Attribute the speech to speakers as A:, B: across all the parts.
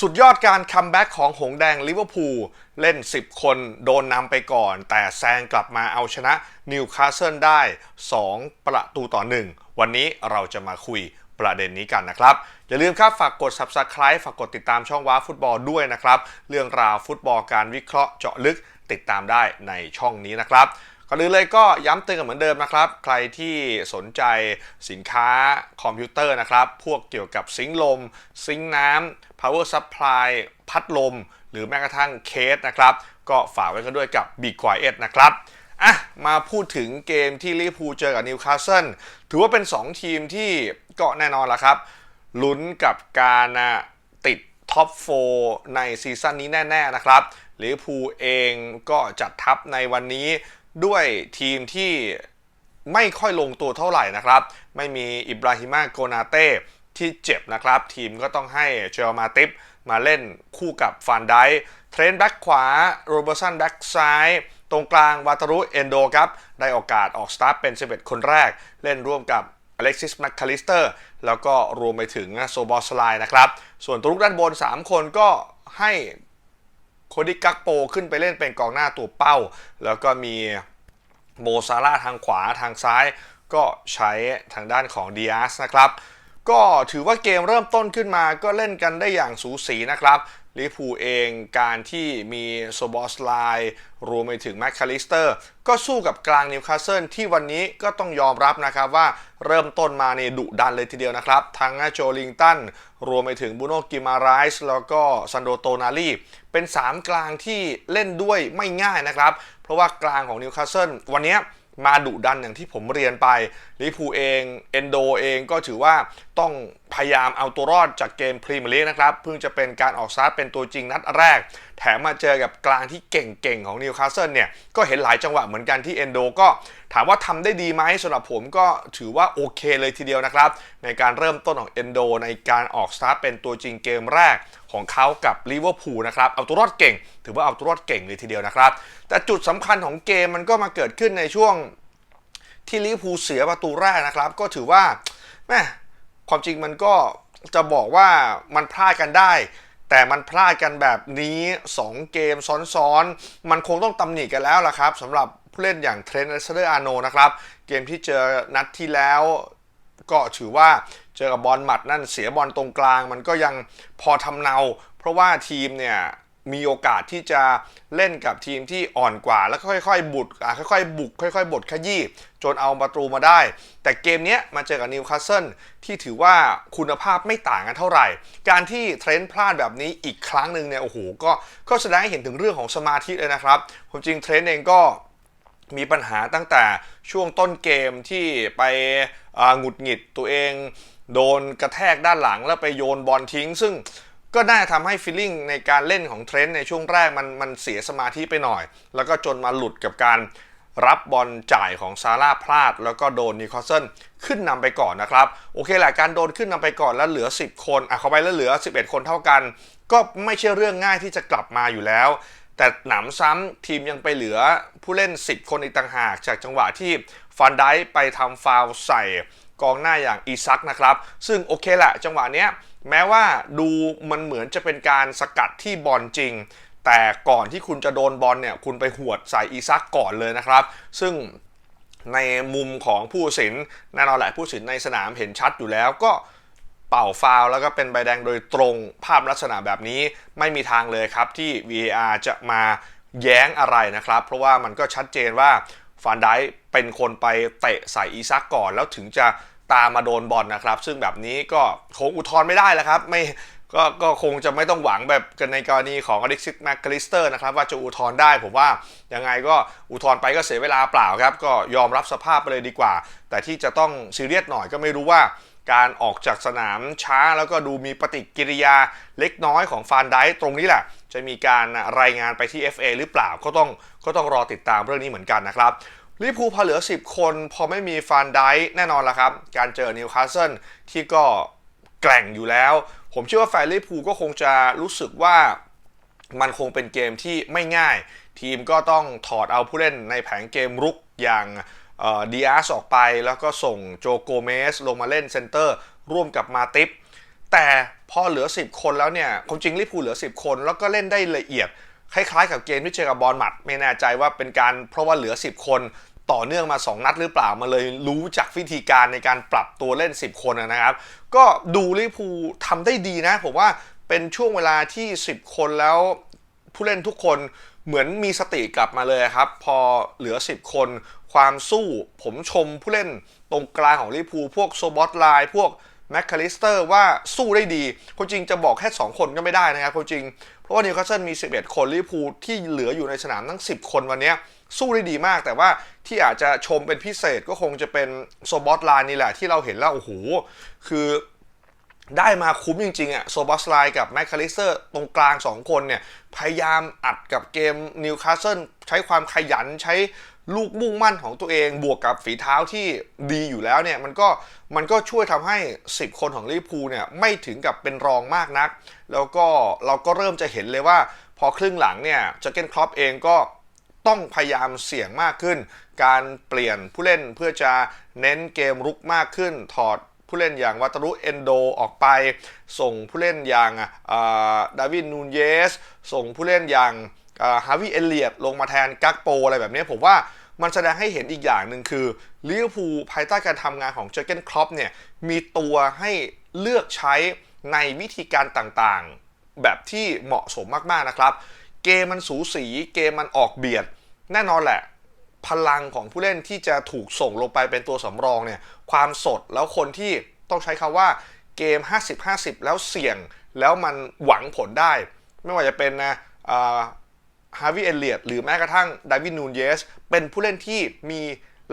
A: สุดยอดการคัมแบ็กของหงแดงลิเวอร์พูลเล่น 10 คนโดนนำไปก่อน แต่แซงกลับมาเอาชนะนิวคาสเซิลได้ 2 ประตูต่อ 1 วันนี้เราจะมาคุยประเด็นนี้กันนะครับ อย่าลืมครับฝากกด Subscribe ฝากกดติดตามช่องว้าฟุตบอลด้วยนะครับ เรื่องราวฟุตบอลการวิเคราะห์เจาะลึกติดตามได้ในช่องนี้นะครับ ก่อนอื่นเลยก็ย้ำเตือนกันเหมือนเดิมนะครับ ใครที่สนใจสินค้าคอมพิวเตอร์นะครับ พวกเกี่ยวกับซิงค์ลม ซิงค์น้ำ power supply พัดลม หรือแม้กระทั่งเคสนะครับ ก็ฝากไว้กันด้วยกับ b q u i e t นะครับอะมาพูดถึงเกมที่ลิเวอร์พูลเจอกับนิวคาสเซิลถือว่าเป็น 2 ทีมที่ก็แน่นอนละครับลุ้นกับการติดท็อป 4 ในซีซั่นนี้แน่ ๆ นะครับลิเวอร์พูลเองก็จัดทัพในวันนี้ ด้วยทีมที่ไม่ค่อยลงตัวเท่าไหร่นะครับ ไม่มีอิบราฮิมาโกนาเต้ที่เจ็บนะครับ ทีมก็ต้องให้เจอมาติปมาเล่นคู่กับฟานไดเทรนแบ็กขวาโรเบอร์สันแบ็กซ้ายตรงกลางวาตารุเอนโดครับ ได้โอกาสออกสตาร์ทเป็น 11 คนแรก เล่นร่วมกับอเล็กซิสแมคคาลิสเตอร์แล้วก็รวมไปถึงโซบอสไลนะครับ ส่วนตัวลุกด้านบน 3 คนก็ให้ โคดิกักโปขึ้นไปเล่นเป็นกองหน้าตัวเป้า แล้วก็มีโมซาร่าทางขวาทางซ้าย ก็ใช้ทางด้านของดีอาสนะครับ ก็ถือว่าเกมเริ่มต้นขึ้นมาก็เล่นกันได้อย่างสูสีนะครับ ลิพูเองการที่มีโซบอสไลรวมไปถึงแมคคาลิสเตอร์ ก็สู้กับกลางนิวคาสเซิลที่วันนี้ก็ต้องยอมรับนะครับว่าเริ่มต้นมาในดุดันเลยทีเดียวนะครับ ทั้งโจลิงตัน รวมไปถึงบูโนกิมาไรส์แล้วก็ซันโดโตนาลีเป็น 3 กลางที่เล่นด้วยไม่ง่ายนะครับ เพราะว่ากลางของนิวคาสเซิลวันนี้ มาดุดันอย่างที่ผมเรียนไปลิพูเองเอนโดเองก็ถือว่าต้องพยายามเอาตัวรอดจากเกมพรีเมียร์ลีกนะครับเพิ่งจะเป็นการออกซาร์เป็นตัวจริงนัดแรก แถมมาเจอกับกลางที่เก่งๆ ของนิวคาสเซิลเนี่ยก็เห็นหลายจังหวะเหมือนกันที่เอนโดก็ถามว่าทำได้ดีไหมสำหรับผมก็ถือว่าโอเคเลยทีเดียวนะครับ ในการเริ่มต้นของเอนโดในการออกสตาร์ทเป็นตัวจริงเกมแรกของเขากับลิเวอร์พูลนะครับเอาตัวรอดเก่ง ถือว่าเอาตัวรอดเก่งเลยทีเดียวนะครับ แต่จุดสำคัญของเกมมันก็มาเกิดขึ้นในช่วงที่ลิเวอร์พูลเสียประตูแรกนะครับ ก็ถือว่าแม่ความจริงมันก็จะบอกว่ามันพลาดกันได้ แต่มันพลาดกันแบบนี้ 2 เกมซ้อนๆ มันคงต้องตำหนิกันแล้วล่ะครับสำหรับผู้เล่นอย่างเทรนต์เซเดอร์อาโนนะครับ เกมที่เจอนัดที่แล้วก็ถือว่าเจอกับบอลหมัดนั่นเสียบอลตรงกลาง มันก็ยังพอทำเนา เพราะว่าทีมเนี่ย มีโอกาสที่จะเล่นกับทีมที่อ่อนกว่า แล้วค่อยๆบุดค่อยๆบุก ค่อยๆบดขยี้จนเอาประตูมาได้ แต่เกมนี้มาเจอกับนิวคาสเซิลที่ถือว่าคุณภาพไม่ต่างกันเท่าไหร่ การที่เทรนด์พลาดแบบนี้อีกครั้งหนึ่งเนี่ยโอ้โหก็ก็แสดงให้เห็นถึงเรื่องของสมาธิเลยนะครับความจริงเทรนด์เองก็มีปัญหาตั้งแต่ช่วงต้นเกมที่ไปหงุดหงิดตัวเอง โดนกระแทกด้านหลังแล้วไปโยนบอลทิ้ง ซึ่ง ก็น่าทำให้ฟีลลิ่งในการเล่นของเทรนด์ในช่วงแรกมันมันเสียสมาธิไปหน่อย แล้วก็จนมาหลุดกับการรับบอลจ่ายของซาร่าพลาด แล้วก็โดนนิคอเซนขึ้นนำไปก่อนนะครับ โอเคแหละการโดนขึ้นนำไปก่อนแล้วเหลือ 10 คนอะเข้าไปแล้วเหลือ 11 คนเท่ากัน ก็ไม่ใช่เรื่องง่ายที่จะกลับมาอยู่แล้ว แต่หนำซ้ำทีมยังไปเหลือผู้เล่น 10 คนอีกต่างหาก จากจังหวะที่ฟันได้ไปทำฟาวใส่ กองหน้าอย่างอีซักนะครับ ซึ่งโอเคแหละจังหวะเนี้ยแม้ว่าดูมันเหมือนจะเป็นการสกัดที่บอลจริง แต่ก่อนที่คุณจะโดนบอลเนี่ยคุณไปหวดใส่อีซักก่อนเลยนะครับ ซึ่งในมุมของผู้สินแน่นอนแหละผู้สินในสนามเห็นชัดอยู่แล้วก็เป่าฟาวแล้วก็เป็นใบแดงโดยตรงภาพลักษณะแบบนี้ไม่มีทางเลยครับที่ VAR จะมาแย้งอะไรนะครับ เพราะว่ามันก็ชัดเจนว่า ฟานไดเป็นคนไปเตะใส่อีซักก่อน แล้วถึงจะตามมาโดนบอลนะครับ ซึ่งแบบนี้ก็คงอุทธรณ์ไม่ได้แล้วครับไม่ก็ก็คงจะไม่ต้องหวังแบบกันในกรณีของอเล็กซิสแมคคลิสเตอร์นะครับ ว่าจะอุทธรณ์ได้ผมว่ายังไงก็อุทธรณ์ไปก็เสียเวลาเปล่าครับ ก็ยอมรับสภาพไปเลยดีกว่า แต่ที่จะต้องซีเรียสหน่อยก็ไม่รู้ว่า การออกจากสนามช้าแล้วก็ดูมีปฏิกิริยาเล็กน้อยของฟานไดตรงนี้แหละ จะมีการรายงานไปที่ FA หรือเปล่าก็ต้องก็ต้องรอติดตามเรื่องนี้เหมือนกันนะครับลิพูพอเหลือ 10 คน พอไม่มีฟานไดแน่นอนละครับ การเจอนิวคาสเซิลที่ก็แกร่งอยู่แล้ว ผมเชื่อว่าแฟนลิพูก็คงจะรู้สึกว่ามันคงเป็นเกมที่ไม่ง่าย ทีมก็ต้องถอดเอาผู้เล่นในแผงเกมรุกอย่าง ดีอาร์สออกไปแล้วก็ส่งโจโกเมสลงมาเล่นเซนเตอร์ร่วมกับมาติฟแต่พอเหลือ 10 คนแล้วเนี่ยความจริงลิพูเหลือ 10 คน แล้วก็เล่นได้ละเอียด คล้ายๆ กับเกมที่เจอกับบอลหมัด ไม่แน่ใจว่าเป็นการเพราะว่าเหลือ 10 คนต่อเนื่องมา 2 นัดหรือเปล่ามาเลยรู้จากวิธีการในการปรับตัวเล่น 10 คนนะครับ ก็ดูลิพูลทำได้ดีนะ ผมว่าเป็นช่วงเวลาที่ 10 คนแล้วผู้เล่นทุกคน เหมือนมีสติกลับมาเลยครับ พอเหลือ 10 คน ความสู้ผมชมผู้เล่นตรงกลางของลิพูพวกโซบอตไลน์พวกแมคคาลิสเตอร์ว่าสู้ได้ดีคนจริงจะบอกแค่ 2 คนก็ไม่ได้นะครับคนจริง เพราะว่านิวคาสเซิลมี 11 คนลิเวอร์พูที่เหลืออยู่ในสนามทั้ง 10 คนวันนี้สู้ได้ดีมากแต่ว่าที่อาจจะชมเป็นพิเศษก็คงจะเป็นโซบอตไลน์นี่แหละที่เราเห็นแล้วโอ้โหคือ ได้มาคุ้มจริงๆอะโซบอสไลกับแมคคาลิสเตอร์ตรงกลาง 2 คนเนี่ย พยายามอัดกับเกมนิวคาสเซิลใช้ความขยันใช้ลูกมุ่งมั่นของตัวเองบวกกับฝีเท้าที่ดีอยู่แล้วเนี่ย มันก็มันก็ช่วยทำให้ 10 คนของลิพูเนี่ย ไม่ถึงกับเป็นรองมากนัก แล้วก็เราก็เริ่มจะเห็นเลยว่า พอครึ่งหลังเนี่ยจเกนครอปเองก็ต้องพยายามเสี่ยงมากขึ้น การเปลี่ยนผู้เล่นเพื่อจะเน้นเกมรุกมากขึ้นถอด ผู้เล่นอย่างวัตรุเอนโดออกไป ส่งผู้เล่นอย่างดาวินนูนเยส ส่งผู้เล่นอย่างฮาวิเอเลียตลงมาแทนกักโปอะไรแบบนี้ผมว่ามันแสดงให้เห็นอีกอย่างหนึ่งคือลิเวอร์พูลภายใต้การทำงานของเจอร์เกนครอปเนี่ยมีตัวให้เลือกใช้ในวิธีการต่างๆ แบบที่เหมาะสมมากๆนะครับ เกมมันสูสีเกมมันออกเบียด แน่นอนแหละ พลังของผู้เล่นที่จะถูกส่งลงไปเป็นตัวสำรองเนี่ยความสดแล้วคนที่ต้องใช้คำว่าเกม 50-50 แล้วเสี่ยงแล้วมันหวังผลได้ ไม่ว่าจะเป็นนะฮาวิเอเลียตหรือแม้กระทั่งดาวินนูนเยสเป็นผู้เล่นที่มี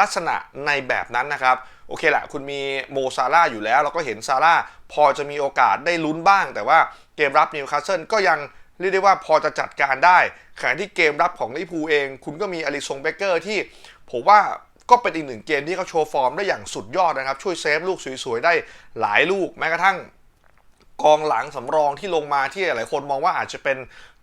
A: ลักษณะในแบบนั้นนะครับ โอเคแหละคุณมีโมซาร่าอยู่แล้ว เราก็เห็นซาร่าพอจะมีโอกาสได้ลุ้นบ้าง แต่ว่าเกมรับนิวคาสเซิลก็ยัง เรียกได้ว่าพอจะจัดการได้ขณะที่เกมรับของลิพูเอง คุณก็มีอลิซงเบเกอร์ที่ผมว่าก็เป็นอีกหนึ่งเกมที่เขาโชว์ฟอร์มได้อย่างสุดยอดนะครับ ช่วยเซฟลูกสวยๆ ได้หลายลูก แม้กระทั่งกองหลังสำรองที่ลงมาที่หลายคนมองว่าอาจจะเป็น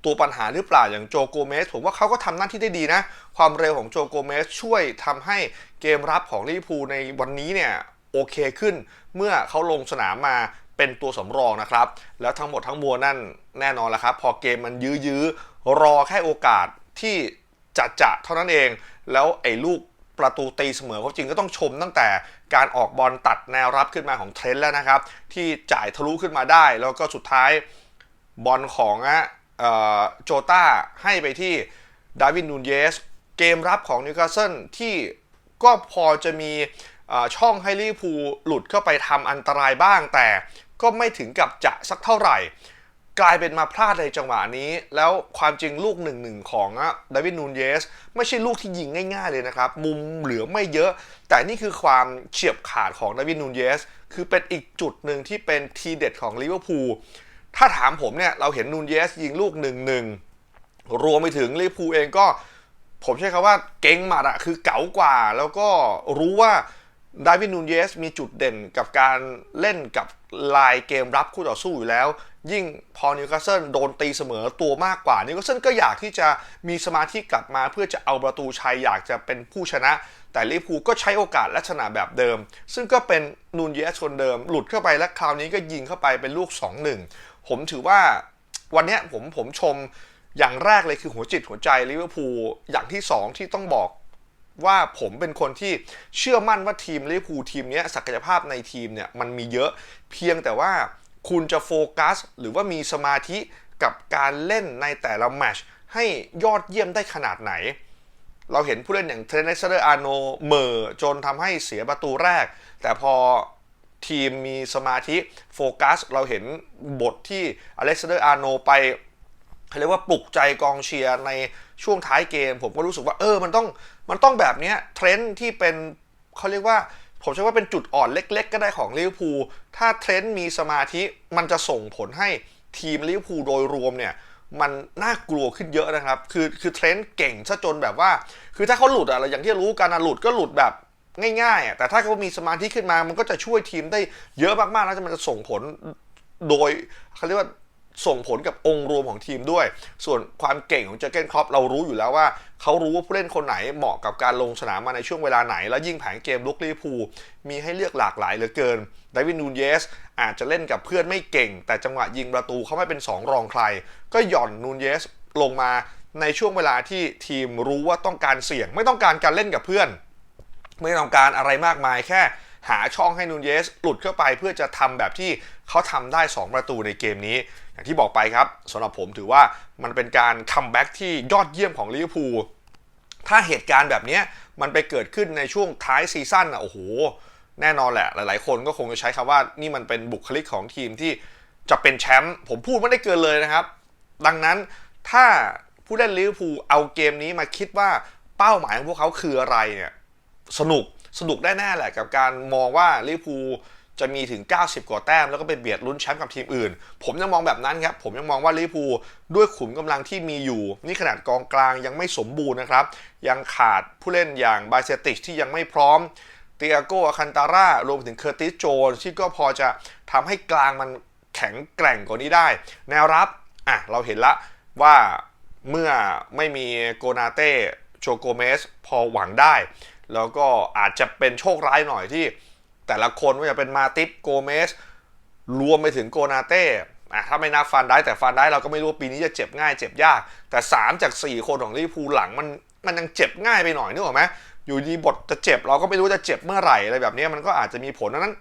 A: ตัวปัญหาหรือเปล่าอย่างโจโกเมสผมว่าเขาก็ทำหน้าที่ได้ดีนะ ความเร็วของโจโกเมสช่วยทำให้เกมรับของลิพูในวันนี้เนี่ยโอเคขึ้น เมื่อเขาลงสนามมา เป็นตัวสำรองนะครับ แล้วทั้งหมดทั้งมวลนั่นแน่นอนแล้วครับ พอเกมมันยื้อๆรอแค่โอกาสที่จะจะเท่านั้นเอง แล้วไอ้ลูกประตูตีเสมอเขาจริงก็ต้องชมตั้งแต่การออกบอลตัดแนวรับขึ้นมาของเทรนต์แล้วนะครับ ที่จ่ายทะลุขึ้นมาได้ แล้วก็สุดท้ายบอลของโจต้าให้ไปที่ดาวินนูนเยส เกมรับของนิวคาสเซิลที่ก็พอจะมี ช่องให้ลิเวอร์พูลหลุดเข้าไปทำอันตรายบ้าง แต่ก็ไม่ถึงกับจะสักเท่าไหร่ กลายเป็นมาพลาดในจังหวะนี้ แล้วความจริงลูกหนึ่งหนึ่งของดาวิดนูนเยส ไม่ใช่ลูกที่ยิงง่ายๆเลยนะครับ มุมเหลือไม่เยอะ แต่นี่คือความเฉียบขาดของดาวิดนูนเยส คือเป็นอีกจุดหนึ่งที่เป็นทีเด็ดของลิเวอร์พูลถ้าถามผมเนี่ยเราเห็นนูนเยสยิงลูกหนึ่งหนึ่งรวมไปถึงลิเวอร์พูลเองก็ผมใช้คำว่าเก่งมัดอะคือเก๋ากว่า แล้วก็รู้ว่า ดาวินนูนเยสมีจุดเด่นกับการเล่นกับลายเกมรับคู่ต่อสู้อยู่แล้ว ยิ่งพอนิวคาสเซิลโดนตีเสมอตัวมากกว่านิวคาสเซิลก็อยากที่จะมีสมาธิกลับมาเพื่อจะเอาประตูชัยอยากจะเป็นผู้ชนะ แต่ลิเวอร์พูลก็ใช้โอกาสลักษณะแบบเดิม ซึ่งก็เป็นนูนเยสคนเดิม หลุดเข้าไปและคราวนี้ก็ยิงเข้าไปเป็นลูก 2-1 ผมถือว่าวันนี้ผมผมชมอย่างแรกเลยคือหัวจิตหัวใจลิเวอร์พูลอย่างที่ 2 ที่ต้องบอก ว่าผมเป็นคนที่เชื่อมั่นว่าทีมลิเวอร์พูลทีมนี้ศักยภาพในทีมเนี่ยมันมีเยอะเพียงแต่ว่าคุณจะโฟกัส หรือว่ามีสมาธิกับการเล่นในแต่ละแมชให้ยอดเยี่ยมได้ขนาดไหน เราเห็นผู้เล่นอย่างเทรนเนสเซอร์อาโนเมอร์จนทำให้เสียประตูแรก แต่พอทีมมีสมาธิโฟกัส เราเห็นบทที่อเล็กซานเดอร์อาโนไป เขาเรียกว่าปลุกใจกองเชียร์ในช่วงท้ายเกม ผมก็รู้สึกว่าเออมันต้องมันต้องแบบนี้เทรนด์ที่เป็นเขาเรียกว่าผมใช้ว่าเป็นจุดอ่อนเล็ก ๆ ก็ได้ของลิเวอร์พูลถ้าเทรนด์มีสมาธิมันจะส่งผลให้ทีมลิเวอร์พูลโดยรวมเนี่ยมันน่ากลัวขึ้นเยอะนะครับ คือคือเทรนด์เก่งซะจนแบบว่า คือถ้าเขาหลุดอะเราอย่างที่รู้กันหลุดก็หลุดแบบง่ายๆแต่ถ้าเขามีสมาธิขึ้นมา มันก็จะช่วยทีมได้เยอะมากๆ แล้วจะมันจะส่งผลโดยเขาเรียกว่า ส่งผลกับองค์รวมของทีมด้วย ส่วนความเก่งของเจอเกนครอปเรารู้อยู่แล้วว่า เขารู้ว่าผู้เล่นคนไหนเหมาะกับการลงสนามมาในช่วงเวลาไหน แล้วยิ่งแผนเกมลุกลิเวอร์พูมีให้เลือกหลากหลายเหลือเกินดวินนูนเยสอาจจะเล่นกับเพื่อนไม่เก่ง แต่จังหวะยิงประตูเขาไม่เป็นสองรองใคร ก็หย่อนนูนเยสลงมาในช่วงเวลาที่ทีมรู้ว่าต้องการเสี่ยง ไม่ต้องการการเล่นกับเพื่อน ไม่ต้องการอะไรมากมายแค่ หาช่องให้นูนเยสหลุดเข้าไปเพื่อจะทำแบบที่เขาทำได้ 2 ประตูในเกมนี้ อย่างที่บอกไปครับสำหรับผมถือว่ามันเป็นการคัมแบ็กที่ยอดเยี่ยมของลิเวอร์พูลถ้าเหตุการณ์แบบนี้มันไปเกิดขึ้นในช่วงท้ายซีซั่นอะโอ้โหแน่นอนแหละ หลาย ๆ คนก็คงจะใช้คำว่านี่มันเป็นบุคลิกของทีมที่จะเป็นแชมป์ผมพูดไม่ได้เกินเลยนะครับ ดังนั้นถ้าผู้เล่นลิเวอร์พูลเอาเกมนี้มาคิดว่าเป้าหมายของพวกเขาคืออะไรเนี่ยสนุก สนุกได้แน่แหละกับการมองว่าลิเวอร์พูลจะมีถึง 90 กว่าแต้ม แล้วก็ไปเบียดลุ้นแชมป์กับทีมอื่น ผมยังมองแบบนั้นครับ ผมยังมองว่าลิเวอร์พูลด้วยขุมกำลังที่มีอยู่ นี่ขนาดกองกลางยังไม่สมบูรณ์นะครับ ยังขาดผู้เล่นอย่างบาเซติชที่ยังไม่พร้อมเตียโกอาคันตาร่ารวมถึงเคอร์ติสโจนที่ก็พอจะทำให้กลางมันแข็งแกร่งกว่านี้ได้ แนวรับอะเราเห็นละว่าเมื่อไม่มีโกนาเต้โชโกเมสพอหวังได้ แล้วก็อาจจะเป็นโชคร้ายหน่อยที่ แต่ละคนว่าจะเป็นมาติปโกเมสรวมไปถึงโกนาเต้อะถ้าไม่นับฟันได้แต่ฟันได้เราก็ไม่รู้ว่าปีนี้จะเจ็บง่ายเจ็บยาก แต่ 3 จาก 4 คนของลิเวอร์พูลหลังมันมันยังเจ็บง่ายไปหน่อยนึกออกไหมอยู่ดีบทจะเจ็บเราก็ไม่รู้จะเจ็บเมื่อไหร่อะไรแบบนี้มันก็อาจจะมีผลดังนั้น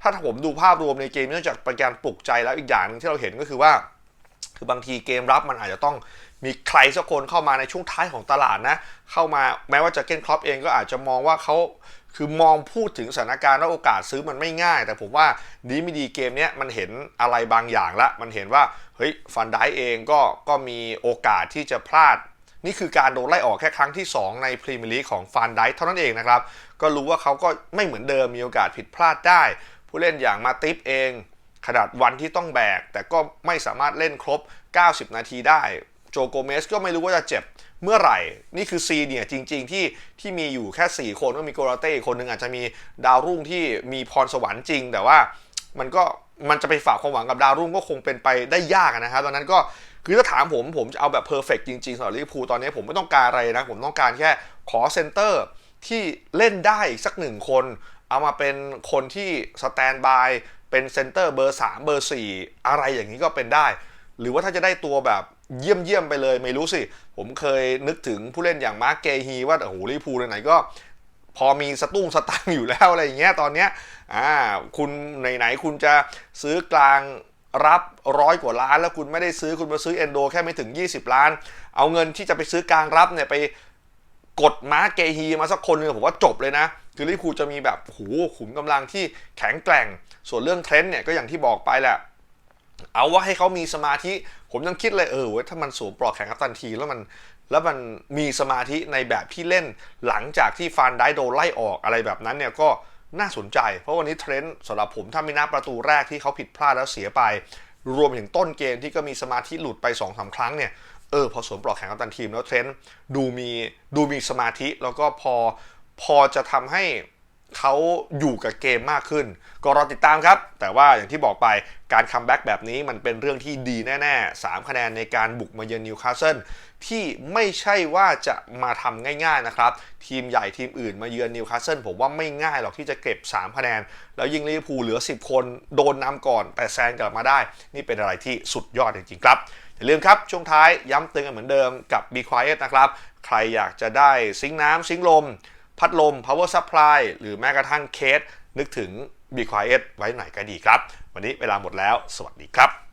A: ถ้าผมดูภาพรวมในเกมนอกจากป็นการปลุกใจแล้วอีกอย่างหนึงที่เราเห็นก็คือว่า คือบางทีเกมรับมันอาจจะต้อง มีใครสักคนเข้ามาในช่วงท้ายของตลาดนะ เข้ามาแม้ว่าจะเก้นครอปเองก็อาจจะมองว่าเขาคือมองพูดถึงสถานการณ์และโอกาสซื้อมันไม่ง่าย แต่ผมว่าดีไม่ดีเกมเนี้ยมันเห็นอะไรบางอย่างละ มันเห็นว่าเฮ้ยฟันได้เองก็ก็มีโอกาสที่จะพลาด นี่คือการโดนไล่ออกแค่ครั้งที่ 2 ในพรีเมียร์ลีกของฟานไดเท่านั้นเองนะครับ ก็รู้ว่าเขาก็ไม่เหมือนเดิมมีโอกาสผิดพลาดได้ ผู้เล่นอย่างมาติฟเองขนาดวันที่ต้องแบก แต่ก็ไม่สามารถเล่นครบ 90 นาทีได้ โจโกเมสก็ไม่รู้ว่าจะเจ็บเมื่อไหร่ นี่คือซีเนี่ยจริง ๆ ที่ที่มีอยู่แค่ 4 คนก็มีโกราเต้คนหนึ่งอาจจะมีดาวรุ่งที่มีพรสวรรค์จริง แต่ว่ามันก็มันจะไปฝากความหวังกับดาวรุ่งก็คงเป็นไปได้ยากนะครับตอนนั้นก็คือถ้าถามผมผมจะเอาแบบเพอร์เฟกจริงๆสำหรับลิเวอร์พูลตอนนี้ผมไม่ต้องการอะไรนะผมต้องการแค่ขอเซนเตอร์ที่เล่นได้อีกสักหนึ่งคน เอามาเป็นคนที่สแตนบายเป็นเซนเตอร์เบอร์3เบอร์4 อะไรอย่างนี้ก็เป็นได้ หรือว่าถ้าจะได้ตัวแบบ เยี่ยมเยี่ยมๆไปเลยไม่รู้สิ ผมเคยนึกถึงผู้เล่นอย่างมาร์กเกฮีว่าโอ้โหลิพูไหนๆก็ พอมีสตุ้งสตังอยู่แล้วอะไรอย่างเงี้ยตอนเนี้ยอ่าคุณไหนๆคุณจะซื้อกลางรับร้อยกว่าล้าน แล้วคุณไม่ได้ซื้อคุณมาซื้อเอนโดแค่ไม่ถึง 20 ล้าน เอาเงินที่จะไปซื้อกลางรับเนี่ยไปกดม้าเกฮีมาสักคนหนึงผมว่าจบเลยนะ คือลิพูจะมีแบบโหขุมกำลังที่แข็งแกร่ง ส่วนเรื่องเทรนด์เนี่ยก็อย่างที่บอกไปแหละ เอาว่าให้เขามีสมาธิ ผมยังคิดเลยเออเว้ยถ้ามันสวมปลอกแขนกัปตันทีแล้วมันแล้วมันมีสมาธิในแบบที่เล่นหลังจากที่ฟานได้โดนไล่ออกอะไรแบบนั้นเนี่ยก็น่าสนใจ เพราะวันนี้เทรนด์สำหรับผมถ้าไม่นับประตูแรกที่เขาผิดพลาดแล้วเสียไป รวมถึงต้นเกมที่ก็มีสมาธิหลุดไป2อสาครั้งเนี่ยเออพอสวมปลอกแขนกัปตันทีมแล้วเทรนด์ดูมีดูมีสมาธิแล้วก็พอพอจะทำให้ เขาอยู่กับเกมมากขึ้น ก็รอติดตามครับ แต่ว่าอย่างที่บอกไปการคัมแบ็กแบบนี้มันเป็นเรื่องที่ดีแน่ๆ 3 คะแนนในการบุกมาเยือนนิวคาสเซิลที่ไม่ใช่ว่าจะมาทำง่ายๆนะครับ ทีมใหญ่ทีมอื่นมาเยือนนิวคาสเซิลผมว่าไม่ง่ายหรอกที่จะเก็บ 3 คะแนน แล้วยิงลิเวอร์พูลเหลือ 10 คนโดนนำก่อน แต่แซงกลับมาได้ นี่เป็นอะไรที่สุดยอดจริงๆครับอย่าลืมครับ ช่วงท้ายย้ำเตือนกันเหมือนเดิมกับ Be Quiet นะครับ ใครอยากจะได้ซิงน้ำซิงลม พัดลม power supply หรือแม้กระทั่งเคส นึกถึง Be Quiet ไว้หน่อยก็ดีครับ วันนี้เวลาหมดแล้ว สวัสดีครับ